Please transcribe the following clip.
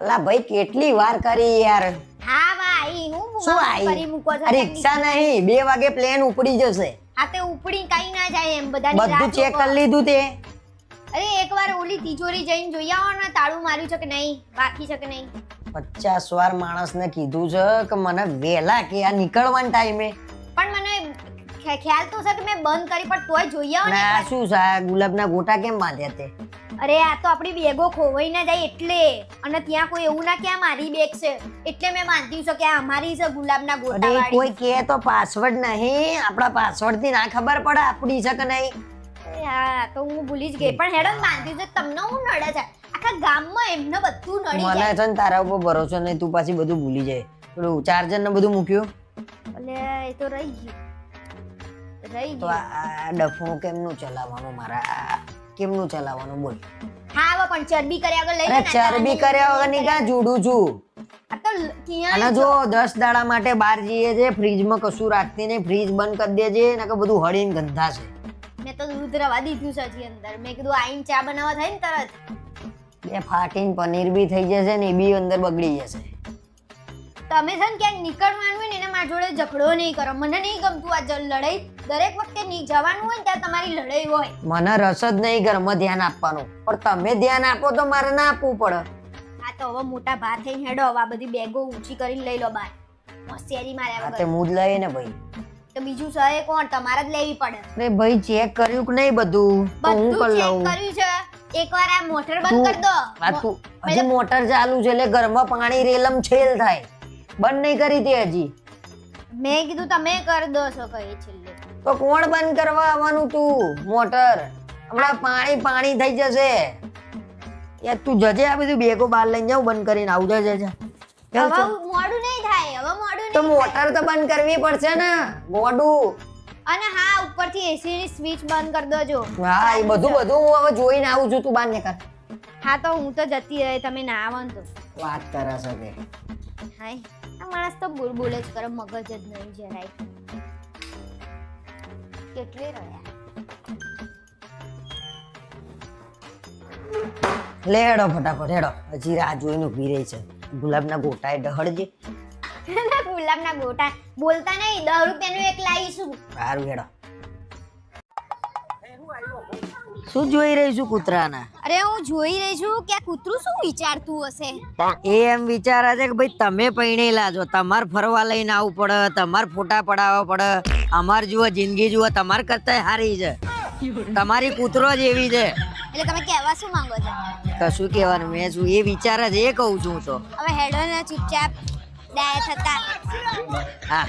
અલા ભાઈ કેટલી વાર કરી યાર. હા ભાઈ હું શું કરી મૂકો છો રિક્ષા નહીં બે વાગે પ્લેન ઉપડી જશે. આ તે ઉપડી કઈ ના જાય એમ બધા બધું ચેક કરી લીધું તે. અરે એકવાર ઓલી તિજોરી જઈને જોઈ આવો ને તાળું માર્યું છે કે નહીં બાકી છે કે નહીં? પચાસ વાર માણસને કીધું છે કે મને વેલા કે આ નીકળવાના ટાઈમે. પણ મને ખ્યાલ તો છે કે મેં બંધ કરી પણ તોય જોઈ આવો ને શું છે આ ગુલાબના ગોટા કેમ બાંધ્યા તે? અરે આ તો આપણી બેગો ખોવાઈ ના જાય એટલે. અને ત્યાં કોઈ એવું ના કે આ મારી બેગ છે. એટલે મેં માનતી છું કે આ અમારી છે ગુલાબના ગોટા અરે કોઈ કે તો પાસવર્ડ નહીં. આપણા પાસવર્ડથી ના ખબર પડે આપણી છે કે નહીં. હા તો હું ભૂલી જ ગઈ. પણ હેડો માનતી છે તમને હું નડે છે. આખા ગામમાં એમને બધું નડી મને જાય છે ને તારા ઉપર ભરોસો નહીં. તું પાછી બધું ભૂલી જાય. પેલું ચાર્જર ને બધું મૂક્યું? એટલે એ તો રહી ગયું. રહી તો ગયું. આ આ ડફો કેમનું ચલાવવાનું મારા? કેમનું ચલાવવાનું બોલ. હા હવે પણ ચરબી કર્યા વગર લઈ અરે ચરબી કર્યા વગરની ક્યાં જુડું છું? આ તો અને જો દસ દાડા માટે બહાર જઈએ છે ફ્રીજમાં કશું રાખતી નહીં ફ્રીજ બંધ કરી દેજે ને કે બધું હળીને ગંધા છે. મેં તો દૂધ રવા દીધું છે હજી અંદર. મેં કીધું આઈન ચા બનાવવા થાય ને તરત. બે ફાટીને પનીર બી થઈ જશે ને એ બી અંદર બગડી જશે. તમે છે ને ક્યાંક નીકળવાનું હોય ને એના મારા જોડે ઝઘડો નહીં કરો. મને નહીં ગમતું આ લડાઈ. દરેક વખતે ની જવાનું હોય ને ત્યાં તમારી લડાઈ હોય. મને રસ જ નહીં ઘરમાં ધ્યાન આપવાનું. પણ તમે ધ્યાન આપો તો મારે ના આપવું પડે. આ તો હવે મોટા ભાર થઈને હેડો. હવે આ બધી બેગો ઊંચી કરીને લઈ લો બાર હોશિયારી માર્યા વગર જ લઈએ ને ભાઈ. તો બીજું સહે કોણ? તમારે જ લેવી પડે. અરે ભાઈ ચેક કર્યું કે નહીં બધું? તો હું કરી લઉં. કર્યું છે. એકવાર આ મોટર બંધ કરી દો. તું હજી મોટર ચાલુ છે એટલે ઘરમાં પાણી રેલમ છેલ થાય. બંધ નહીં કરી તે હજી. મેં કીધું તમે કરી દો છો કઈ છેલ્લે. તો કોણ બંધ કરવા આવવાનું તું? મોટર. હમણાં પાણી પાણી થઈ જશે. યાર તું જજે આ બધું બેગો બહાર લઈને જાઉં બંધ કરીને આવજો જજે. હવે મોડું નહીં થાય હવે મોડું તો મોટર તો બંધ કરવી પડશે ને. મોડું. અને હા ઉપરથી એસી ની સ્વિચ બંધ કરી દેજો. હા એ બધું બધું હું હવે જોઈને આવું છું તું બહાર નીકળ. હા તો હું તો જતી રહી તમે ના આવો તો. વાત કરે છે હાય. માણસ તો બોલ બોલ જ કરે મગજ જ નહીં જરાય. કેટલી રહ્યા. લે હેડો ફટાફટ હેડો. હજી રાહ જોઈને ઊભી રહી છે. ગુલાબના ગોટા એ ડહળજે. ગુલાબના ગોટા. બોલતા નહીં દસ રૂપિયાનું એક લાવીશું. સારું હેડો. શું જોઈ રહી છું કૂતરાના? અરે હું જોઈ રહી છું કે આ કૂતરું શું વિચારતું હશે? એ એમ વિચારે છે કે ભાઈ તમે પૈણેલા છો. તમારે ફરવા લઈને આવવું પડે તમારે ફોટા પડાવવા પડે. અમાર જુઓ જિંદગી જુઓ તમાર કરતા હારી છે. તમારી કૂતરો જ એવી છે. એટલે તમે કહેવા શું માંગો છો? કશું કહેવાનું મેં શું એ વિચાર જ એ કહું છું તો. હવે હેડો ને ચૂપચાપ. ડાય થતા. હા.